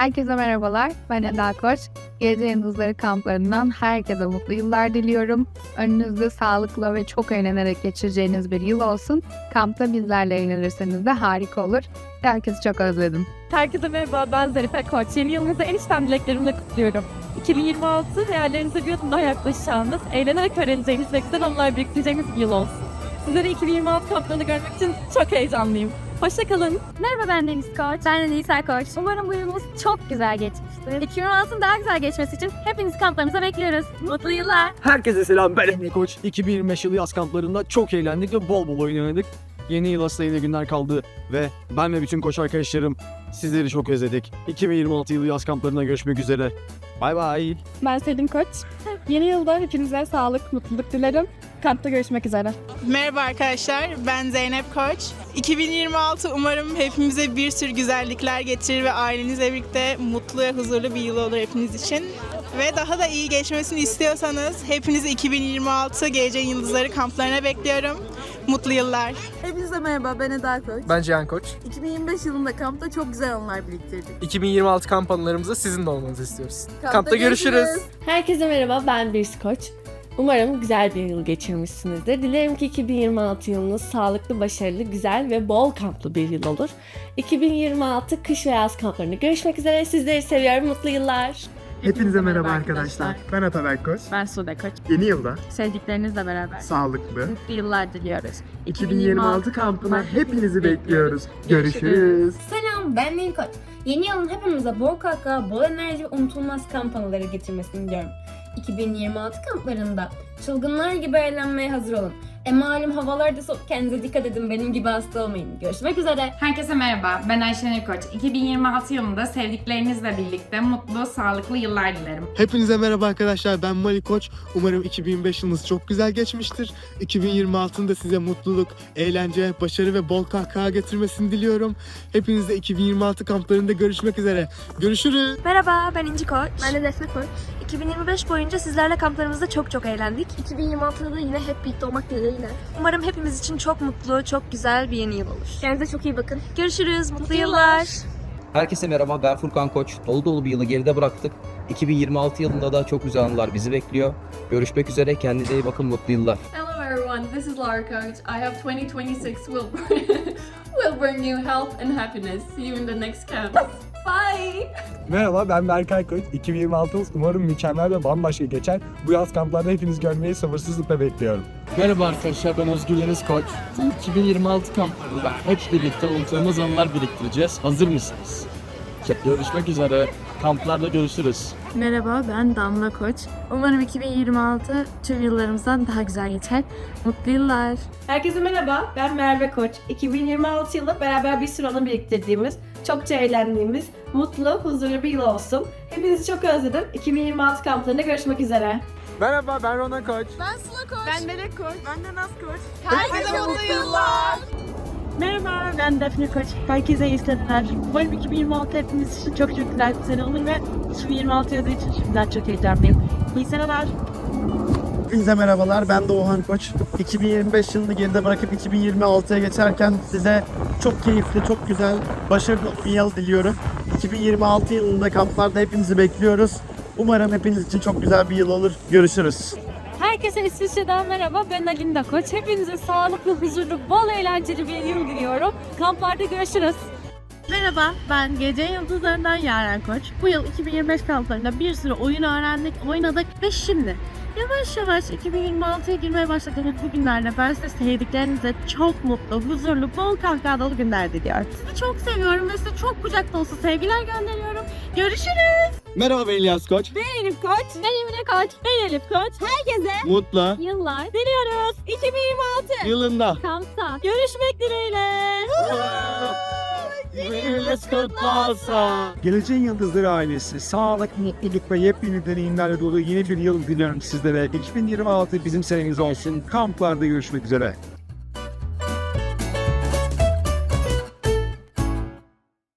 Herkese merhabalar. Ben Eda Koç. Gece Yıldızları kamplarından herkese mutlu yıllar diliyorum. Önünüzde sağlıklı ve çok eğlenerek geçireceğiniz bir yıl olsun. Kampta bizlerle eğlenirseniz de harika olur. Herkesi çok özledim. Herkese merhaba, ben Zarife Koç. Yeni yılınızı en içten dileklerimle kutluyorum. 2026 hayallerinize bir adım daha yaklaşacağınız, eğlenerek öğreneceğiniz ve güzel anılar biriktireceğiniz bir yıl olsun. Sizleri 2026 kamplarını görmek için çok heyecanlıyım. Hoşçakalın. Merhaba ben Deniz Koç. Ben de Nisa Koç. Umarım bu yılımız çok güzel geçmiştir. 2016'ın daha güzel geçmesi için hepinizi kamplarımıza bekliyoruz. Mutlu yıllar. Herkese selam ben Emre Koç. 2025 yılı yaz kamplarında çok eğlendik ve bol bol oynadık. Yeni yıla sayılı günler kaldı ve ben ve bütün koç arkadaşlarım sizleri çok özledik. 2026 yılı yaz kamplarında görüşmek üzere. Bay bay. Ben Selin Koç. Yeni yılda hepinize sağlık, mutluluk dilerim. Kampta görüşmek üzere. Merhaba arkadaşlar, ben Zeynep Koç. 2026 umarım hepimize bir sürü güzellikler getirir ve ailenizle birlikte mutlu ve huzurlu bir yıl olur hepiniz için. Ve daha da iyi geçmesini istiyorsanız hepinizi 2026 Geleceğin Yıldızları kamplarına bekliyorum. Mutlu yıllar. Hepinize merhaba ben Eda Koç. Ben Cihan Koç. 2025 yılında kampta çok güzel anılar biriktirdik. 2026 kamp anılarımızda sizin de olmanızı istiyoruz. Kampta, görüşürüz. Herkese merhaba, ben Birs Koç. Umarım güzel bir yıl geçirmişsinizdir. Dilerim ki 2026 yılınız sağlıklı, başarılı, güzel ve bol kamplı bir yıl olur. 2026 kış ve yaz kamplarında görüşmek üzere. Sizleri seviyorum. Mutlu yıllar. Hepinize merhaba arkadaşlar. Ben Ataberk Koç. Ben Sude Koç. Yeni yılda Sevdiklerinizle beraber sağlıklı mutlu yıllar diliyoruz. 2026 kampına hepinizi bekliyoruz. Görüşürüz. Selam ben Nil Koç. Yeni yılın hepimize bol kaka, bol enerji ve unutulmaz kamp anıları getirmesini diliyorum. 2026 kamplarında çılgınlar gibi eğlenmeye hazır olun. E malum havalar da soğuk kendinize dikkat edin benim gibi hasta olmayın. Görüşmek üzere. Herkese merhaba, ben Ayşenur Koç. 2026 yılında sevdiklerinizle birlikte mutlu, sağlıklı yıllar dilerim. Hepinize merhaba arkadaşlar. Ben Mali Koç. Umarım 2025 yılınız çok güzel geçmiştir. 2026'ın da size mutluluk, eğlence, başarı ve bol kahkaha getirmesini diliyorum. Hepinizle 2026 kamplarında görüşmek üzere. Görüşürüz. Merhaba ben İnci Koç. Ben de Defne Koç. 2025 boyunca sizlerle kamplarımızda çok çok eğlendik. 2026'da da yine hep birlikte olmak dileğiyle. Umarım hepimiz için çok mutlu, çok güzel bir yeni yıl olur. Kendinize çok iyi bakın. Görüşürüz. Mutlu, yıllar. Herkese merhaba ben Furkan Koç. Dolu dolu bir yılı geride bıraktık. 2026 yılında da çok güzel anılar bizi bekliyor. Görüşmek üzere kendinize iyi bakın mutlu yıllar. Hello everyone, this is Laura Coach. I hope 2026 will will bring you health and happiness. See you in the next camp. Bye! Merhaba ben Berkay Koç. 2026 umarım mükemmel ve bambaşka geçer. Bu yaz kamplarda hepiniz görmeyi sabırsızlıkla bekliyorum. Merhaba arkadaşlar ben Özgür Deniz Koç. 2026 kamplarında hep birlikte unutulmaz anılar biriktireceğiz. Hazır mısınız? Görüşmek üzere. Kamplarda görüşürüz. Merhaba ben Damla Koç. Umarım 2026 tüm yıllarımızdan daha güzel geçer. Mutlu yıllar. Herkese merhaba, ben Merve Koç. 2026 yılı beraber bir sürü anı biriktirdiğimiz, çokça eğlendiğimiz, mutlu, huzurlu bir yıl olsun. Hepinizi çok özledim. 2026 kamplarında görüşmek üzere. Merhaba ben Rona Koç. Ben Melek Koç. Ben de Naz Koç. Herkese mutlu yıllar. Merhaba ben Defne Koç. Herkese iyi seneler. Umarım 2026 hepimiz için çok çok güzel bir sene olur ve 2026 yazı için şimdiden çok heyecanlıyım. İyi seneler. Hepinize merhabalar. Ben Doğan Koç. 2025 yılını geride bırakıp 2026'ya geçerken size çok keyifli, çok güzel, başarılı bir yıl diliyorum. 2026 yılında kamplarda hepinizi bekliyoruz. Umarım hepiniz için çok güzel bir yıl olur. Görüşürüz. Herkese İsviçre'den merhaba. Ben Alinda Koç. Hepinize sağlıklı, huzurlu, bol eğlenceli bir yıl diliyorum. Kamplarda görüşürüz. Merhaba, ben Gece Yıldızlarından Yaren Koç. Bu yıl 2025 kamplarında bir sürü oyun öğrendik, oynadık ve şimdi yavaş yavaş 2026'ya girmeye başladığımız bu günlerde ben size sevdiklerinizle çok mutlu, huzurlu, bol kahkaha dolu günler diliyorum. Sizi çok seviyorum ve size çok kucak dolusu sevgiler gönderiyorum. Görüşürüz. Merhaba ben İlyas Koç. Ben Elif Koç. Ben Emine Koç. Ben Elif Koç. Herkese Mutlu yıllar diliyoruz. 2026 yılında. kampta görüşmek dileğiyle. Geleceğin Yıldızları ailesi sağlık, mutluluk ve yepyeni deneyimlerle dolu yeni bir yıl diliyorum sizlere. 2026 bizim senemiz olsun. Kamplarda görüşmek üzere.